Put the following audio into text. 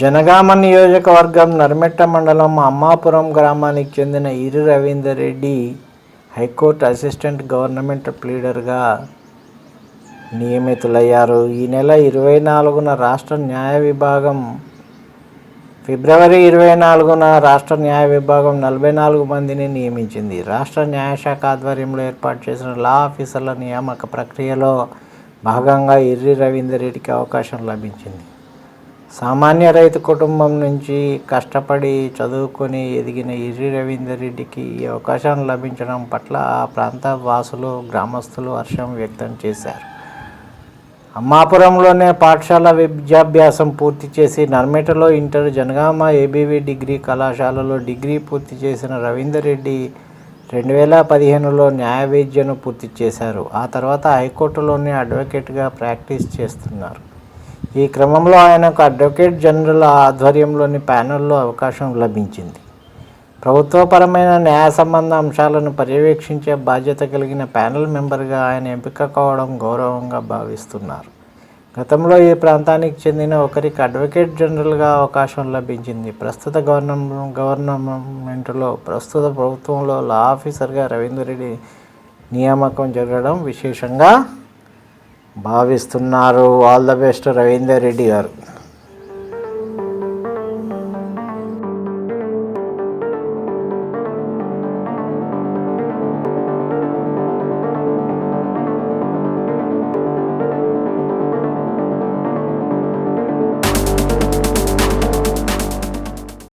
జనగామ నియోజకవర్గం నర్మెట్ట మండలం అమ్మాపురం గ్రామానికి చెందిన Iri Ravinder Reddy high court assistant government ప్లీడర్గా నియమితులయ్యారు. ఈ నెల ఇరవై నాలుగున రాష్ట్ర న్యాయ విభాగం ఫిబ్రవరి ఇరవై నాలుగున రాష్ట్ర న్యాయ విభాగం నలభై నాలుగు మందిని నియమించింది. రాష్ట్ర న్యాయశాఖ ఆధ్వర్యంలో ఏర్పాటు చేసిన లా ఆఫీసర్ల నియామక ప్రక్రియలో భాగంగా ఇర్రి రవీందర్ రెడ్డికి అవకాశం లభించింది. సామాన్య రైతు కుటుంబం నుంచి కష్టపడి చదువుకొని ఎదిగిన ఇర్రి రవీందర్ రెడ్డికి ఈ అవకాశం లభించడం పట్ల ఆ ప్రాంత వాసులు గ్రామస్తులు హర్షం వ్యక్తం చేశారు. అమ్మాపురంలోనే పాఠశాల విద్యాభ్యాసం పూర్తి చేసి నర్మేటలో ఇంటర్ జనగామ ఏబీవీ డిగ్రీ కళాశాలలో డిగ్రీ పూర్తి చేసిన రవీందర్ రెడ్డి రెండు వేల పదిహేనులో న్యాయ విద్యను పూర్తి చేశారు. ఆ తర్వాత హైకోర్టులోనే అడ్వకేట్గా ప్రాక్టీస్ చేస్తున్నారు. ఈ క్రమంలో ఆయనకు అడ్వకేట్ జనరల్ ఆధ్వర్యంలోని ప్యానెల్లో అవకాశం లభించింది. ప్రభుత్వపరమైన న్యాయ సంబంధ అంశాలను పర్యవేక్షించే బాధ్యత కలిగిన ప్యానెల్ మెంబర్గా ఆయన ఎంపిక కావడం గౌరవంగా భావిస్తున్నారు. గతంలో ఈ ప్రాంతానికి చెందిన ఒకరికి అడ్వకేట్ జనరల్గా అవకాశం లభించింది. ప్రస్తుత గవర్న గవర్నమెంట్లో ప్రస్తుత ప్రభుత్వంలో లా ఆఫీసర్గా రవీందర్ రెడ్డి నియామకం జరగడం విశేషంగా భావిస్తున్నారు. All the best Ravinder Reddy garu.